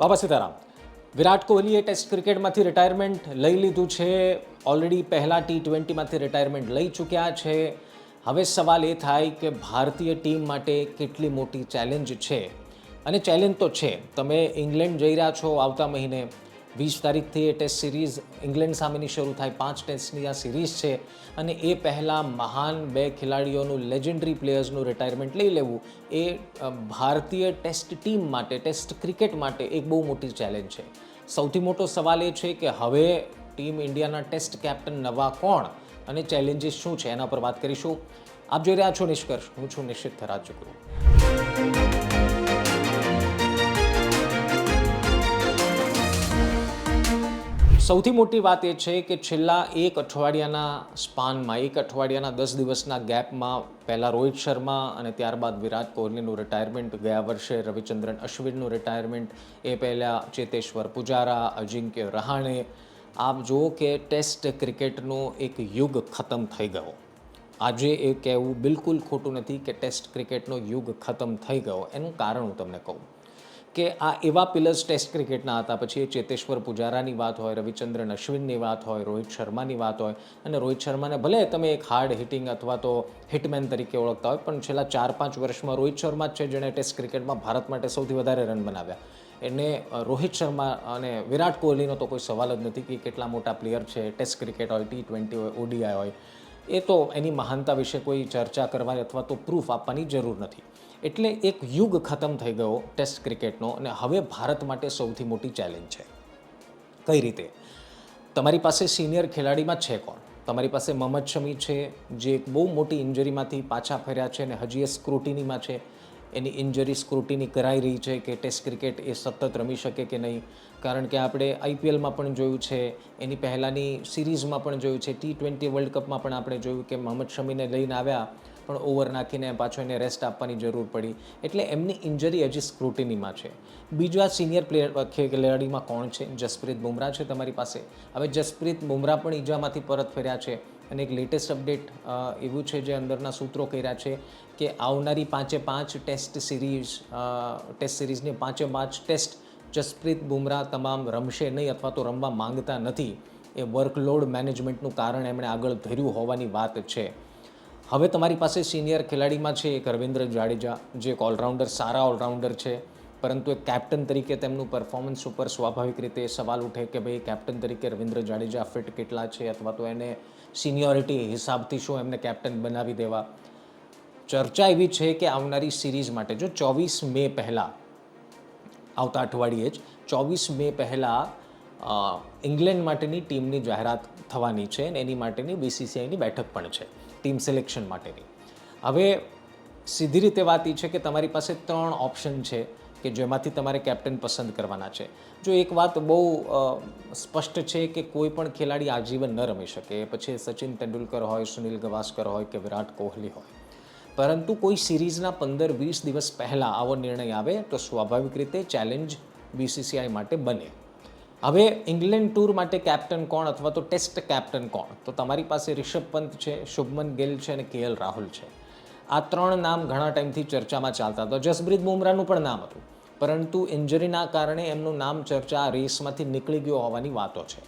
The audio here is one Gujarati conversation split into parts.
બાબા સીતારામ, વિરાટ કોહલીએ ટેસ્ટ ક્રિકેટમાંથી રિટાયરમેન્ટ લઈ લીધું છે. ઓલરેડી પહેલા ટી ટ્વેન્ટીમાંથી રિટાયરમેન્ટ લઈ ચૂક્યા છે. હવે સવાલ એ થાય કે ભારતીય ટીમ માટે કેટલી મોટી ચેલેન્જ છે? અને ચેલેન્જ તો છે. તમે ઇંગ્લેન્ડ જઈ રહ્યા છો આવતા મહિને. વીસ તારીખથી એ ટેસ્ટ સિરીઝ ઇંગ્લેન્ડ સામેની શરૂ થાય. પાંચ ટેસ્ટની આ સિરીઝ છે અને એ પહેલાં મહાન બે ખેલાડીઓનું લેજેન્ડરી પ્લેયર્સનું રિટાયરમેન્ટ લઈ લેવું. એ ભારતીય ટેસ્ટ ટીમ માટે ટેસ્ટ ક્રિકેટ માટે એક બહુ મોટી ચેલેન્જ છે. સૌથી મોટો સવાલ એ છે કે હવે ટીમ ઇન્ડિયાના ટેસ્ટ કેપ્ટન નવા કોણ અને ચેલેન્જીસ શું છે? એના પર વાત કરીશું. આપ જોઈ રહ્યા છો નિષ્કર્ષ. હું છું નિશ્ચિત થરાજ ચુકડું સૌથી મોટી વાત એ છે કે છેલ્લા એક અઠવાડિયાના સ્પાનમાં, એક અઠવાડિયાના દસ દિવસના ગેપમાં પહેલાં રોહિત શર્મા અને ત્યારબાદ વિરાટ કોહલીનું રિટાયરમેન્ટ ગયા વર્ષે રવિચંદ્રન અશ્વિનનું રિટાયરમેન્ટ એ પહેલાં ચેતેશ્વર પુજારા, અજિંક્ય રહાણે. આપ જુઓ કે ટેસ્ટ ક્રિકેટનો એક યુગ ખતમ થઈ ગયો. આજે એ કહેવું બિલકુલ ખોટું નથી કે ટેસ્ટ ક્રિકેટનો યુગ ખતમ થઈ ગયો. એનું કારણ હું તમને કહું. કે આ એવા પિલર્સ ટેસ્ટ ક્રિકેટના હતા. પછી એ ચેતેશ્વર પુજારાની વાત હોય, રવિચંદ્રન અશ્વિનની વાત હોય, રોહિત શર્માની વાત હોય. અને રોહિત શર્માને ભલે તમે એક હાર્ડ હિટિંગ અથવા તો હિટમેન તરીકે ઓળખતા હોય, પણ છેલ્લા ચાર પાંચ વર્ષમાં રોહિત શર્મા જ છે જેણે ટેસ્ટ ક્રિકેટમાં ભારત માટે સૌથી વધારે રન બનાવ્યા. એને રોહિત શર્મા અને વિરાટ કોહલીનો તો કોઈ સવાલ જ નથી કે કેટલા મોટા પ્લેયર છે ટેસ્ટ ક્રિકેટ હોય ટી ટ્વેન્ટી હોય ઓડીઆઈ હોય. એ તો એની મહાનતા વિશે કોઈ ચર્ચા કરવાની અથવા તો પ્રૂફ આપવાની જરૂર નથી. એટલે એક યુગ ખતમ થઈ ગયો ટેસ્ટ ક્રિકેટનો અને હવે ભારત માટે સૌથી મોટી ચેલેન્જ છે. કઈ રીતે? તમારી પાસે સિનિયર ખેલાડીમાં છે કોણ? તમારી પાસે મોહમ્મદ શમી છે, જે એક બહુ મોટી ઇન્જરીમાંથી પાછા ફર્યા છે અને હજી એ સ્ક્રુટિનીમાં છે. એની ઇન્જરી સ્ક્રુટિની કરાઈ રહી છે કે ટેસ્ટ ક્રિકેટ એ સતત રમી શકે કે નહીં? કારણ કે આપણે આઈપીએલમાં પણ જોયું છે, એની પહેલાંની સિરીઝમાં પણ જોયું છે ટી ટ્વેન્ટી વર્લ્ડ કપમાં પણ આપણે જોયું કે મોહમ્મદ શમીને લઈને આવ્યા, પણ ઓવર નાખીને પાછો એને રેસ્ટ આપવાની જરૂર પડી. એટલે એમની ઇન્જરી હજી સ્ક્રુટિનીમાં છે. બીજા સિનિયર પ્લેયર ખેલાડીમાં કોણ છે? જસપ્રીત બુમરાહ છે તમારી પાસે. હવે જસપ્રીત બુમરાહ પણ ઈજામાંથી પરત ફર્યા છે. અને એક લેટેસ્ટ અપડેટ એવું છે જે અંદરના સૂત્રો કર્યા છે કે આવનારી પાંચે પાંચ ટેસ્ટ સિરીઝ ટેસ્ટ સિરીઝની પાંચે પાંચ ટેસ્ટ જસપ્રીત બુમરાહ તમામ રમશે નહીં અથવા તો રમવા માંગતા નથી. એ વર્કલોડ મેનેજમેન્ટનું કારણ એમણે આગળ ધર્યું હોવાની વાત છે. હવે તમારી પાસે સિનિયર ખેલાડીમાં છે એક રવિન્દ્ર જાડેજા, જે એક ઓલરાઉન્ડર સારા ઓલરાઉન્ડર છે. પરંતુ એક કેપ્ટન તરીકે તેમનું પરફોર્મન્સ ઉપર સ્વાભાવિક રીતે સવાલ ઉઠે કે ભાઈ કેપ્ટન તરીકે રવિન્દ્ર જાડેજા ફિટ કેટલા છે અથવા તો એને સિનિયોરિટી હિસાબથી શું એમને કેપ્ટન બનાવી દેવા? ચર્ચા એવી છે કે આવનારી સિરીઝ માટે, જો ચોવીસ મે પહેલાં, આવતા અઠવાડિયે જ ચોવીસ મે પહેલાં ઇંગ્લેન્ડ માટેની ટીમની જાહેરાત થવાની છે અને એની માટેની બીસીસીઆઈની બેઠક પણ છે, ટીમ સિલેક્શન માટેની. હવે સીધી રીતે વાત એ છે કે તમારી પાસે ત્રણ ઓપ્શન છે. કે જેમાંથી તમારે કેપ્ટન પસંદ કરવાના છે. જો એક વાત બહુ સ્પષ્ટ છે કે કોઈ પણ ખેલાડી આજીવન ન રમી શકે પછી સચિન તેંડુલકર હોય, સુનિલ ગવાસ્કર હોય કે વિરાટ કોહલી હોય. પરંતુ કોઈ સિરીઝના પંદર વીસ દિવસ પહેલાં આવો નિર્ણય આવે તો સ્વાભાવિક રીતે ચેલેન્જ બીસીસીઆઈ માટે બને. હવે ઇંગ્લેન્ડ ટૂર માટે કેપ્ટન કોણ અથવા તો ટેસ્ટ કેપ્ટન કોણ? તો તમારી પાસે રિષભ પંત છે, શુભમન ગિલ છે અને કેએલ રાહુલ છે. આ ત્રણ નામ ઘણા ટાઈમથી ચર્ચામાં ચાલતા હતા. જસપ્રીત બુમરાહનું પણ નામ હતું. પરંતુ ઇન્જરીના કારણે એમનું નામ ચર્ચા આ રેસમાંથી નીકળી ગયો હોવાની વાતો છે.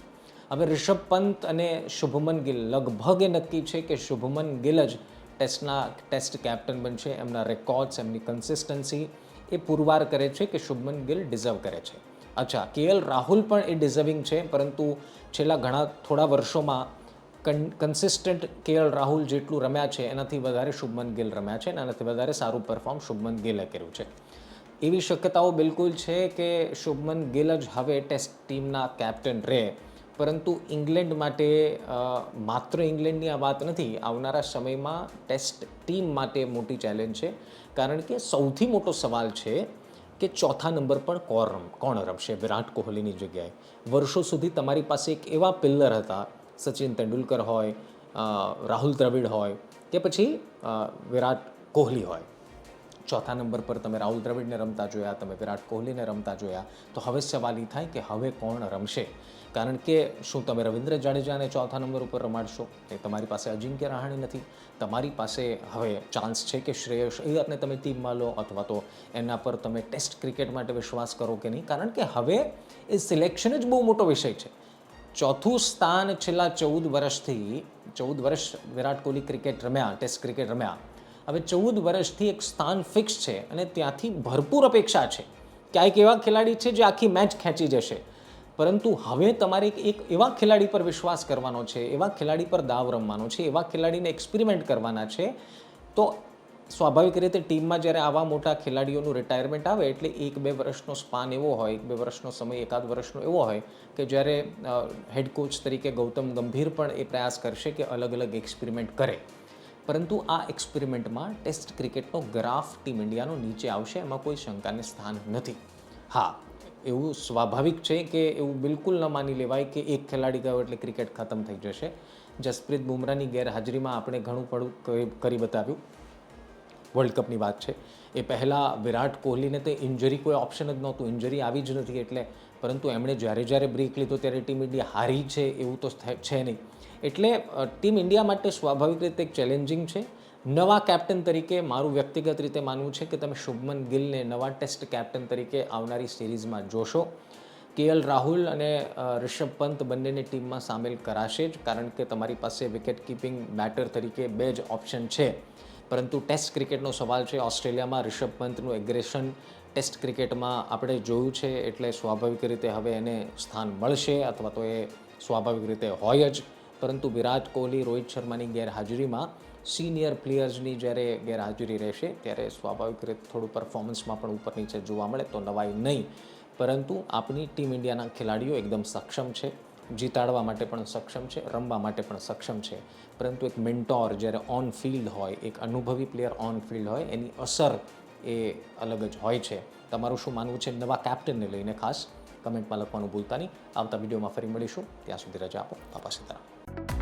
હવે રિષભ પંત અને શુભમન ગિલ, લગભગ એ નક્કી છે કે શુભમન ગિલ જ ટેસ્ટના, ટેસ્ટ કેપ્ટન બનશે. એમના રેકોર્ડ્સ, એમની કન્સિસ્ટન્સી એ પુરવાર કરે છે કે શુભમન ગિલ ડિઝર્વ કરે છે. અચ્છા કેએલ રાહુલ પણ એ ડિઝર્વિંગ છે, પરંતુ છેલ્લા ઘણા, થોડા વર્ષોમાં કન્સિસ્ટન્ટ કેએલ રાહુલ જેટલું રમ્યા છે, એનાથી વધારે શુભમન ગિલ રમ્યા છે અને એનાથી વધારે સારું પરફોર્મ શુભમન ગિલે કર્યું છે. એવી શક્યતાઓ બિલકુલ છે કે શુભમન ગિલ જ હવે ટેસ્ટ ટીમના કેપ્ટન રહે. પરંતુ ઇંગ્લેન્ડ માટે માત્ર ઇંગ્લેન્ડની આ વાત નથી, આવનારા સમયમાં ટેસ્ટ ટીમ માટે મોટી ચેલેન્જ છે. કારણ કે સૌથી મોટો સવાલ છે કે ચોથા નંબર પર કોણ રમ, કોણ રમશે? વિરાટ કોહલીની જગ્યાએ. વર્ષો સુધી તમારી પાસે એક એવા પિલ્લર હતા સચિન તેંડુલકર હોય રાહુલ દ્રવિડ હોય કે પછી વિરાટ કોહલી હોય. ચોથા નંબર પર તમે રાહુલ દ્રવિડને રમતા જોયા, તમે વિરાટ કોહલીને રમતા જોયા, તો હવે સવાલ એ થાય કે હવે કોણ રમશે? કારણ કે શું તમે રવિન્દ્ર જાડેજાને ચોથા નંબર ઉપર રમાડશો? એ તમારી પાસે અજિંક્ય રહાણી નથી. તમારી પાસે હવે ચાન્સ છે કે શ્રેયસ અય્યરને તમે ટીમમાં લો અથવા તો એના પર તમે ટેસ્ટ ક્રિકેટ માટે વિશ્વાસ કરો કે નહીં? કારણ કે હવે એ સિલેક્શન જ બહુ મોટો વિષય છે. ચોથું સ્થાન છેલ્લા ચૌદ વર્ષથી, ચૌદ વર્ષ વિરાટ કોહલી ક્રિકેટ રમ્યા, ટેસ્ટ ક્રિકેટ રમ્યા. હવે ચૌદ વર્ષથી એક સ્થાન ફિક્સ છે અને ત્યાંથી ભરપૂર અપેક્ષા છે. ક્યાંક એવા ખેલાડી છે જે આખી મેચ ખેંચી જશે. પરંતુ હવે તમારે એક- એવા ખેલાડી પર વિશ્વાસ કરવાનો છે, એવા ખેલાડી પર દાવ રમવાનો છે, એવા ખેલાડીને એક્સપેરિમેન્ટ કરવાના છે. તો સ્વાભાવિક રીતે ટીમમાં જ્યારે આવા મોટા ખેલાડીઓનું રિટાયરમેન્ટ આવે, એટલે એક બે વર્ષનો સ્પાન એવો હોય, એક બે વર્ષનો સમય, એકાદ વર્ષનો એવો હોય કે જ્યારે હેડ કોચ તરીકે ગૌતમ ગંભીર પણ એ પ્રયાસ કરશે કે અલગ અલગ એક્સપેરિમેન્ટ કરે. પરંતુ આ એક્સપેરિમેન્ટમાં ટેસ્ટ ક્રિકેટનો ગ્રાફ ટીમ ઇન્ડિયાનો નીચે આવશે, એમાં કોઈ શંકાને સ્થાન નથી. હા, એવું સ્વાભાવિક છે કે એવું બિલકુલ ન માની લેવાય કે એક ખેલાડી ગયો એટલે ક્રિકેટ ખતમ થઈ જશે. જસપ્રીત બુમરાહની ગેરહાજરીમાં આપણે ઘણું પડું કરી બતાવ્યું. વર્લ્ડ કપની વાત છે. એ પહેલાં વિરાટ કોહલીને તો ઇન્જરી કોઈ ઓપ્શન જ નહોતું. ઇન્જરી આવી જ નથી એટલે, પરંતુ એમણે જ્યારે જ્યારે બ્રેક લીધો ત્યારે ટીમ ઇન્ડિયા હારી છે એવું તો છે નહીં. એટલે ટીમ ઇન્ડિયા માટે સ્વાભાવિક રીતે એક ચેલેન્જિંગ છે. નવા કેપ્ટન તરીકે મારું વ્યક્તિગત રીતે માનવું છે કે તમે શુભમન ગિલને નવા ટેસ્ટ કેપ્ટન તરીકે આવનારી સિરીઝમાં જોશો. કેએલ રાહુલ અને રિષભ પંત બંનેને ટીમમાં સામેલ કરાશે જ, કારણ કે તમારી પાસે વિકેટ કીપિંગ બેટર તરીકે બે જ ઓપ્શન છે. પરંતુ ટેસ્ટ ક્રિકેટનો સવાલ છે. ઓસ્ટ્રેલિયામાં રિષભ પંતનું એગ્રેશન ટેસ્ટ ક્રિકેટમાં આપણે જોયું છે એટલે સ્વાભાવિક રીતે હવે એને સ્થાન મળશે અથવા તો એ સ્વાભાવિક રીતે હોય જ. પરંતુ વિરાટ કોહલી, રોહિત શર્માની ગેરહાજરીમાં સિનિયર પ્લેયર્સની જ્યારે ગેરહાજરી રહેશે ત્યારે સ્વાભાવિક રીતે થોડું પરફોર્મન્સમાં પણ ઉપર નીચે જોવા મળે તો નવાઈ નહીં. પરંતુ આપણી ટીમ ઇન્ડિયાના ખેલાડીઓ એકદમ સક્ષમ છે. જીતાડવા માટે પણ સક્ષમ છે, રમવા માટે પણ સક્ષમ છે. પરંતુ એક મેન્ટોર જ્યારે ઓન ફિલ્ડ હોય, એક અનુભવી પ્લેયર ઓન ફિલ્ડ હોય, એની અસર એ અલગ જ હોય છે. તમારું શું માનવું છે? નવા કેપ્ટનને લઈને ખાસ કમેન્ટમાં લખવાનું ભૂલતા નહીં. આવતા વિડીયોમાં ફરી મળીશું. ત્યાં સુધી રજા આપો. બાપા સીતારામ.